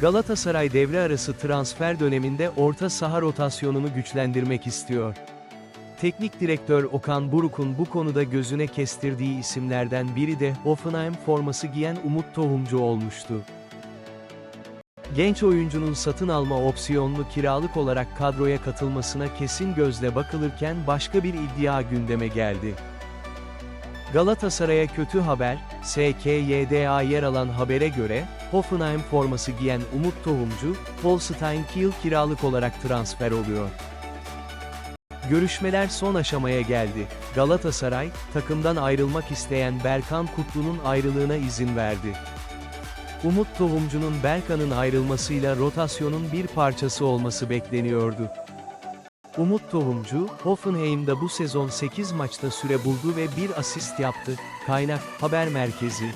Galatasaray devre arası transfer döneminde orta saha rotasyonunu güçlendirmek istiyor. Teknik direktör Okan Buruk'un bu konuda gözüne kestirdiği isimlerden biri de Hoffenheim forması giyen Umut Tohumcu olmuştu. Genç oyuncunun satın alma opsiyonlu kiralık olarak kadroya katılmasına kesin gözle bakılırken başka bir iddia gündeme geldi. Galatasaray'a kötü haber, SKY'da yer alan habere göre, Hoffenheim forması giyen Umut Tohumcu, Holstein Kiel kiralık olarak transfer oluyor. Görüşmeler son aşamaya geldi. Galatasaray, takımdan ayrılmak isteyen Berkan Kutlu'nun ayrılığına izin verdi. Umut Tohumcu'nun Berkan'ın ayrılmasıyla rotasyonun bir parçası olması bekleniyordu. Umut Tohumcu, Hoffenheim'da bu sezon 8 maçta süre buldu ve bir asist yaptı. Kaynak, haber merkezi.